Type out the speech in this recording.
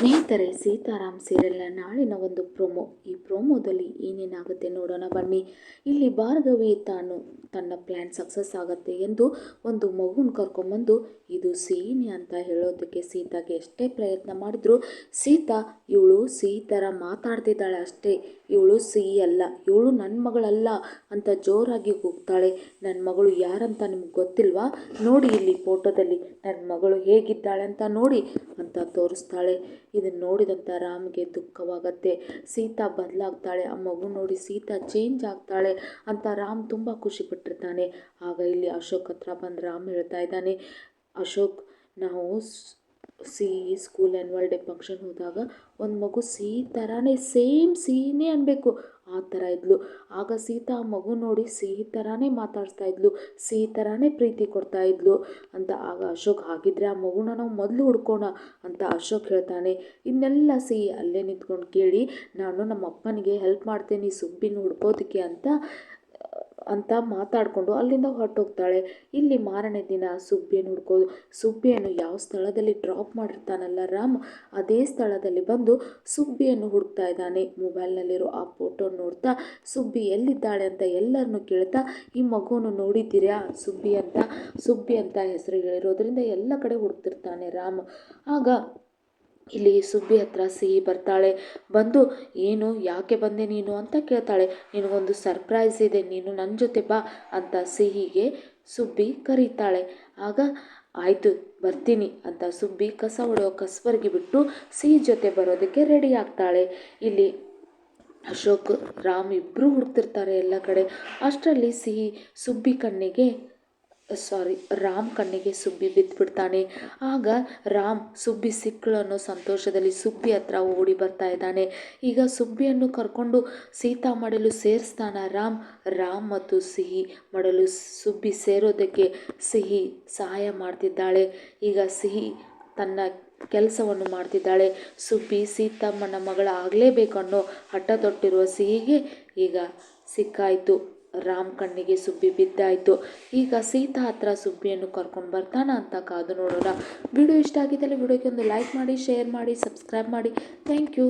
ಸ್ನೇಹಿತರೆ, ಸೀತಾರಾಮ್ ಸೀರಿಯಲ್ನ ನಾಳಿನ ಒಂದು ಪ್ರೋಮೋ. ಈ ಪ್ರೋಮೋದಲ್ಲಿ ಏನೇನಾಗುತ್ತೆ ನೋಡೋಣ ಬನ್ನಿ. ಇಲ್ಲಿ ಭಾರ್ಗವಿ ತಾನು ತನ್ನ ಪ್ಲ್ಯಾನ್ ಸಕ್ಸಸ್ ಆಗುತ್ತೆ ಎಂದು ಒಂದು ಮಗುನ ಕರ್ಕೊಂಬಂದು, ಇದು ಸೀನಿ ಅಂತ ಹೇಳೋದಕ್ಕೆ ಸೀತಾಗೆ ಎಷ್ಟೇ ಪ್ರಯತ್ನ ಮಾಡಿದ್ರು ಸೀತಾ, ಇವಳು ಸಿಹಿ ಥರ ಮಾತಾಡ್ತಿದ್ದಾಳೆ ಅಷ್ಟೇ. ಇವಳು ಸಿಹಿ ಅಲ್ಲ. ಇವಳು ನನ್ನ ಮಗಳಲ್ಲ ಅಂತ ಜೋರಾಗಿ ಕೂಗ್ತಾಳೆ. ನನ್ನ ಮಗಳು ಯಾರಂತ ನಿಮ್ಗೆ ಗೊತ್ತಿಲ್ವಾ? ನೋಡಿ ಇಲ್ಲಿ ಫೋಟೋದಲ್ಲಿ ನನ್ನ ಮಗಳು ಹೇಗಿದ್ದಾಳೆ ಅಂತ ನೋಡಿ ಅಂತ ತೋರಿಸ್ತಾಳೆ. ಇದನ್ನು ನೋಡಿದಂಥ ರಾಮ್ಗೆ ದುಃಖವಾಗತ್ತೆ. ಸೀತಾ ಬದಲಾಗ್ತಾಳೆ, ಆ ಮಗು ನೋಡಿ ಸೀತಾ ಚೇಂಜ್ ಆಗ್ತಾಳೆ ಅಂತ ರಾಮ್ ತುಂಬ ಖುಷಿಪಟ್ಟಿರ್ತಾನೆ ಆಗ ಇಲ್ಲಿ ಅಶೋಕ್ ಹತ್ರ ಬಂದು ರಾಮ್ ಹೇಳ್ತಾ ಇದ್ದಾನೆ, ಅಶೋಕ್, ನಾವು C school annual day function ಹೋದಾಗ ಒಂದು ಮಗು ಸಿಹಿ ಥರನೇ ಸೇಮ್ ಸಿಹಿನೇ ಅನ್ಬೇಕು. ಆ ಥರ ಇದ್ಲು. ಆಗ ಸೀತಾ ಆ ಮಗು ನೋಡಿ ಸಿಹಿ ಥರನೇ ಮಾತಾಡಿಸ್ತಾ ಇದ್ಲು. ಸಿಹಿ ಥರನೇ ಪ್ರೀತಿ ಕೊಡ್ತಾ ಇದ್ಲು ಅಂತ ಆಗ ಅಶೋಕ್ ಹಾಗಿದ್ರೆ ಆ ಮಗುನ ನಾವು ಮೊದಲು ಹುಡ್ಕೋಣ ಅಂತ ಅಶೋಕ್ ಹೇಳ್ತಾನೆ. ಇನ್ನೆಲ್ಲ ಸಿಹಿ ಅಲ್ಲೇ ನಿಂತ್ಕೊಂಡು ಕೇಳಿ, ನಾನು ನಮ್ಮ ಅಪ್ಪನಿಗೆ ಹೆಲ್ಪ್ ಮಾಡ್ತೇನೆ ಸುಬ್ಬಿನ ಹುಡ್ಕೋದಕ್ಕೆ ಅಂತ ಅಂತ ಮಾತಾಡಿಕೊಂಡು ಅಲ್ಲಿಂದ ಹೊರಟೋಗ್ತಾಳೆ. ಇಲ್ಲಿ ಮಾರನೇ ದಿನ ಸುಬ್ಬಿಯನ್ನು ಹುಡ್ಕೋದು. ಸುಬ್ಬಿಯನ್ನು ಯಾವ ಸ್ಥಳದಲ್ಲಿ ಡ್ರಾಪ್ ಮಾಡಿರ್ತಾನಲ್ಲ ರಾಮ್, ಅದೇ ಸ್ಥಳದಲ್ಲಿ ಬಂದು ಸುಬ್ಬಿಯನ್ನು ಹುಡುಕ್ತಾ ಇದ್ದಾನೆ. ಮೊಬೈಲ್ನಲ್ಲಿರೋ ಆ ಫೋಟೋ ನೋಡ್ತಾ ಸುಬ್ಬಿ ಎಲ್ಲಿದ್ದಾಳೆ ಅಂತ ಎಲ್ಲರನ್ನು ಕೇಳ್ತಾ, ಈ ಮಗುವನ್ನು ನೋಡಿದ್ದೀರಾ ಸುಬ್ಬಿ ಅಂತ? ಸುಬ್ಬಿ ಅಂತ ಹೆಸರು ಹೇಳಿರೋದ್ರಿಂದ ಎಲ್ಲ ಕಡೆ ಹುಡುಕ್ತಿರ್ತಾನೆ ರಾಮ್. ಆಗ ಇಲ್ಲಿ ಸುಬ್ಬಿ ಹತ್ರ ಸಿಹಿ ಬರ್ತಾಳೆ. ಬಂದು, ಏನು, ಯಾಕೆ ಬಂದೆ ನೀನು? ಅಂತ ಕೇಳ್ತಾಳೆ. ನಿನಗೊಂದು ಸರ್ಪ್ರೈಸ್ ಇದೆ. ನೀನು ನನ್ನ ಜೊತೆ ಬಾ ಅಂತ ಸಿಹಿಗೆ ಸುಬ್ಬಿ ಕರೀತಾಳೆ. ಆಗ, ಆಯಿತು, ಬರ್ತೀನಿ ಅಂತ ಸುಬ್ಬಿ ಕಸ ಹೊಡೆಯೋ ಕಸ್ಬರ್ಗಿ ಬಿಟ್ಟು ಸಿಹಿ ಜೊತೆ ಬರೋದಕ್ಕೆ ರೆಡಿ ಆಗ್ತಾಳೆ. ಇಲ್ಲಿ ಅಶೋಕ್, ರಾಮ್ ಇಬ್ಬರು ಹುಡುಕ್ತಿರ್ತಾರೆ ಎಲ್ಲ ಕಡೆ. ಅಷ್ಟರಲ್ಲಿ ಸಿಹಿ ಸುಬ್ಬಿ ಕಣ್ಣಿಗೆ ಸಾರಿ ರಾಮ್ ಕಣ್ಣಿಗೆ ಸುಬ್ಬಿ ಬಿದ್ದುಬಿಡ್ತಾನೆ ಆಗ ರಾಮ್ ಸುಬ್ಬಿ ಸಿಕ್ಕಳು ಅನ್ನೋ ಸಂತೋಷದಲ್ಲಿ ಸುಬ್ಬಿ ಹತ್ರ ಓಡಿ ಬರ್ತಾ ಇದ್ದಾನೆ. ಈಗ ಸುಬ್ಬಿಯನ್ನು ಕರ್ಕೊಂಡು ಸೀತಾ ಮಾಡಲು ಸೇರಿಸ್ತಾನ ರಾಮ್. ರಾಮ್ ಮತ್ತು ಸಿಹಿ ಮಾಡಲು ಸುಬ್ಬಿ ಸೇರೋದಕ್ಕೆ ಸಿಹಿ ಸಹಾಯ ಮಾಡ್ತಿದ್ದಾಳೆ. ಈಗ ಸಿಹಿ ತನ್ನ ಕೆಲಸವನ್ನು ಮಾಡ್ತಿದ್ದಾಳೆ. ಸುಬ್ಬಿ ಸೀತಮ್ಮನ ಮಗಳ ಆಗಲೇಬೇಕನ್ನೋ ಹಠ ತೊಟ್ಟಿರುವ ಸಿಹಿಗೆ ಈಗ ಸಿಕ್ಕಾಯಿತು. ರಾಮ್ ಕಣ್ಣಿಗೆ ಸುಬ್ಬಿ ಬಿದ್ದಾಯಿತು. ಈಗ ಸೀತಾ ಹತ್ರ ಸುಬ್ಬಿಯನ್ನು ಕರ್ಕೊಂಡು ಬರ್ತಾನ ಅಂತ ಕಾದು ನೋಡೋಣ. ವಿಡಿಯೋ ಇಷ್ಟ ಆಗಿದ್ದಲ್ಲಿ ವಿಡಿಯೋಗೆ ಒಂದು ಲೈಕ್ ಮಾಡಿ ಶೇರ್ ಮಾಡಿ ಸಬ್ಸ್ಕ್ರೈಬ್ ಮಾಡಿ. Thank you